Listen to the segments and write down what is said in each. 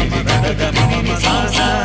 మమ మమ మమ మమ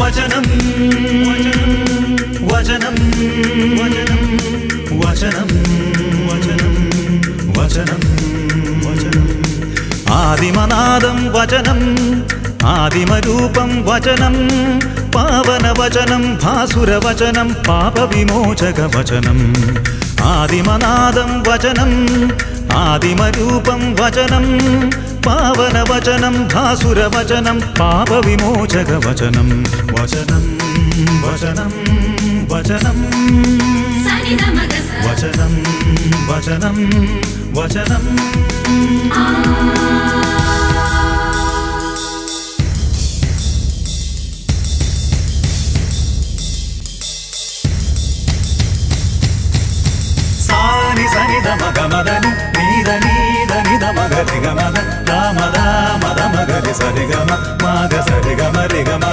വചനം വചനം വചനം വചനം വചനം വചനം. വചനം ആദിമനാദം വചനം ആദിമരൂപം വചനം പാവനവചനം ഭാസുരവചനം പാപവിമോചക വചനം ആദിമനാദം വചനം ആദിമരൂപം വചനം പാവനവചനം ഭാസുരവചനം പാപവിമോചക വചനം വചനം വചനം വചനം సని ద మగ స വചനം വചനം വചനം సాని సని ద మగ మదని నీద నీద నిద మగ రి గ మద ద మద சரி சரி கம மாக சரி ரிகம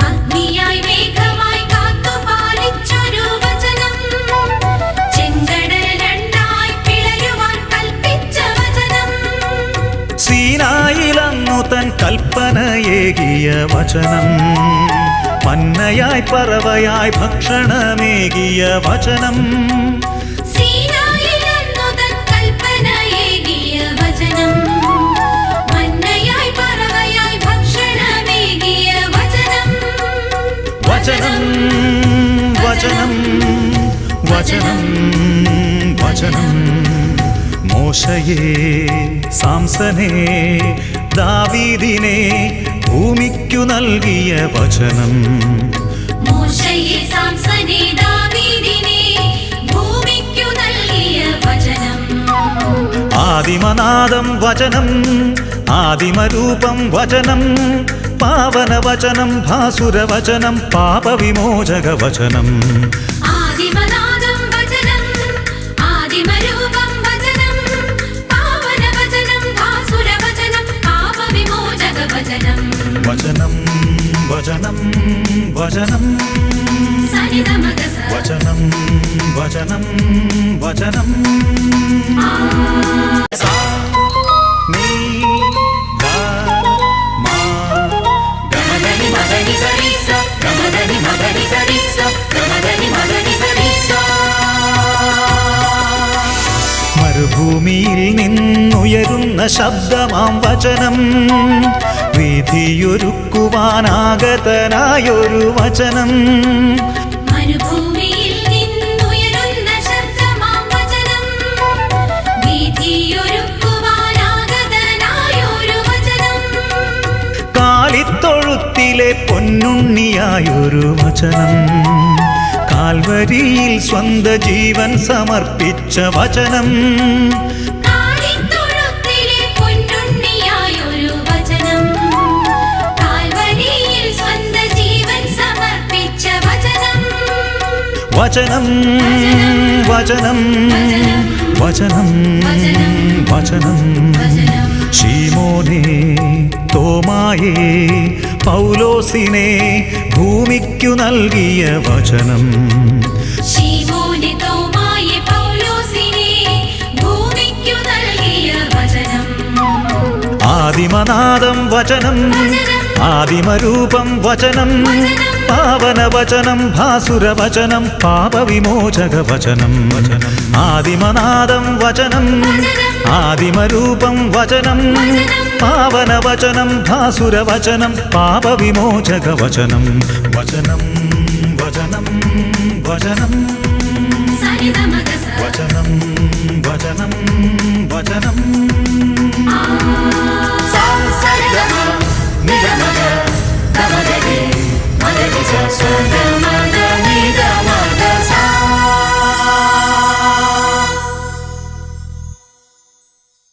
അഗ്നിയായി മേഘമായി കാത്തു പാലിച്ചൊരു വചനം. ചെങ്കടൽ രണ്ടായി പിളരുവാൻ കൽപ്പിച്ച വചനം. സീനായിലന്നു തൻ കൽപ്പനയേകിയ വചനം. മന്നയായി പറവയായി ഭക്ഷണമേകിയ വചനം. വചനം വചനം വചനം. മോശയെ സാംസനെ ദാവീദിനെ ഭൂമിക്കു നൽകിയ വചനം. മോശയെ സാംസനെ ആദിമനാദം വചനം ആദിമരൂപം വചനം പാവനവചനം ഭാസുരവചനം പാപവിമോചക വചനം വചനം വചനം വചനം വചനം. വചനം മരുഭൂമിയിൽ നിന്നുയരുന്ന ശബ്ദമാം വചനം. വിധിയൊരുക്കുവാനാഗതനായൊരു വചനം. ൊഴുത്തിലെ പൊന്നുണ്ണിയായൊരു വചനം. കാൽവരിയിൽ സ്വന്ത ജീവൻ സമർപ്പിച്ച വചനം. വചനം വചനം വചനം. വചനം. ശീമോനെ തോമായെ പൗലോസിനെ ഭൂമിക്കു നൽകിയ വചനം. ആദിമനാദം വചനം ആദിമരൂപം വചനം. പാവനവചനം ഭാസുരവചനം പാപവിമോചക വചനം വചനം ആദിമനാദം വചനം ആദിമരൂപം വചനം പാവനവചനം ഭാസുരവചനം പാപവിമോചക വചനം വചനം വചനം വചനം.